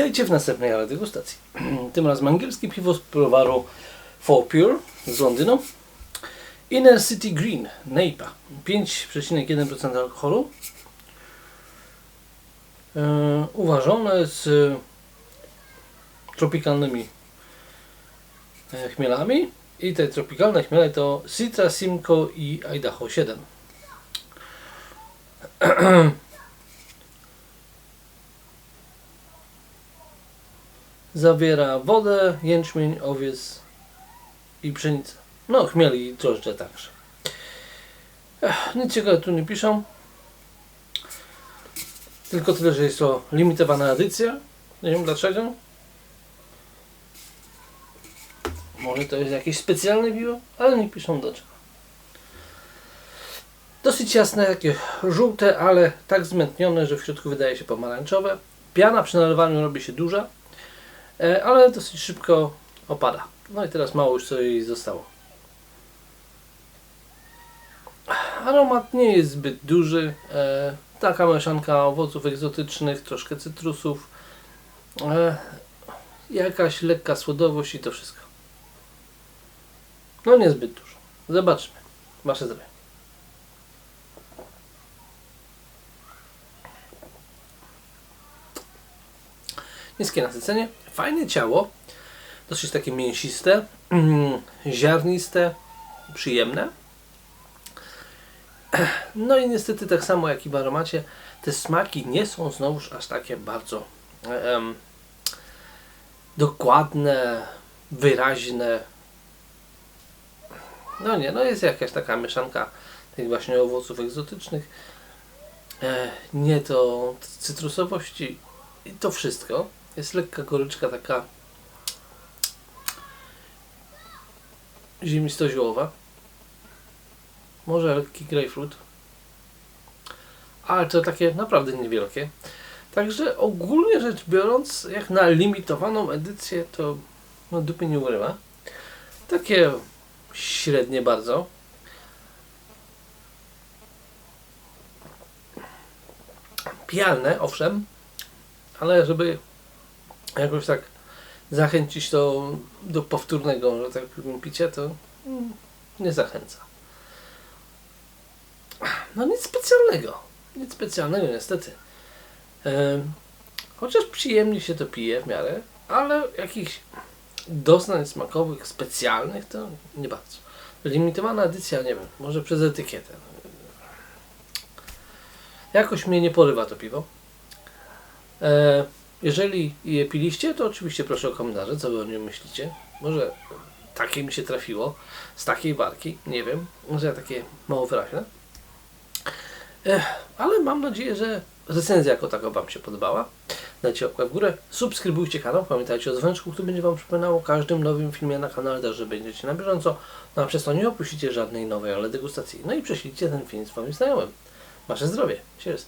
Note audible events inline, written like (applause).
Witajcie w następnej ale degustacji. (clears throat) Tym razem angielskie piwo z browaru For Pure z Londynu. Inner City Green Neipa 5,1% alkoholu. E, uważone z tropikalnymi e, chmielami. I te tropikalne chmiele to Citra, Simcoe i Idaho 7. (clears throat) Zawiera wodę, jęczmień, owiec i pszenicę. No, chmiel i drożdże także. Ech, nic ciekawego tu nie piszą. Tylko tyle, że jest to limitowana edycja. Nie wiem dlaczego. Może to jest jakieś specjalne piwo, ale nie piszą do czego. Dosyć jasne, takie żółte, ale tak zmętnione, że w środku wydaje się pomarańczowe. Piana przy nalewaniu robi się duża, ale dosyć szybko opada. No i teraz mało już co jej zostało. Aromat nie jest zbyt duży. E, taka mieszanka owoców egzotycznych, troszkę cytrusów, e, jakaś lekka słodowość i to wszystko. No niezbyt dużo. Zobaczmy. Wasze zdrowie. Niskie nasycenie, fajne ciało, dosyć takie mięsiste, mm, ziarniste, przyjemne. (clears throat) No i niestety tak samo jak i w aromacie, te smaki nie są znowuż aż takie bardzo em, dokładne, wyraźne. No nie, no jest jakaś taka mieszanka tych właśnie owoców egzotycznych. E, nie to cytrusowości i to wszystko. Jest lekka goryczka taka ziemisto-ziołowa. Może lekki grapefruit. Ale to takie naprawdę niewielkie. Także ogólnie rzecz biorąc, jak na limitowaną edycję, to no dupy nie urywa. Takie średnie bardzo. Pijalne, owszem, ale żeby jakoś tak zachęcić to do powtórnego, że tak powiem, picia, to nie zachęca. No nic specjalnego. Nic specjalnego niestety. Chociaż przyjemnie się to pije w miarę, ale jakichś doznań smakowych specjalnych to nie bardzo. Limitowana edycja, nie wiem, może przez etykietę. Jakoś mnie nie porywa to piwo. E, jeżeli je piliście, to oczywiście proszę o komentarze, co wy o nim myślicie. Może takie mi się trafiło, z takiej barki, nie wiem, może takie mało wyraźne. Ech, ale mam nadzieję, że recenzja jako taka Wam się podobała. Dajcie łapkę w górę, subskrybujcie kanał, pamiętajcie o dzwoneczku, który będzie Wam przypominał o każdym nowym filmie na kanale, też, że będziecie na bieżąco. No a przez to nie opuścicie żadnej nowej, ale degustacji. No i prześlijcie ten film swoim znajomym. Wasze zdrowie. Cheers.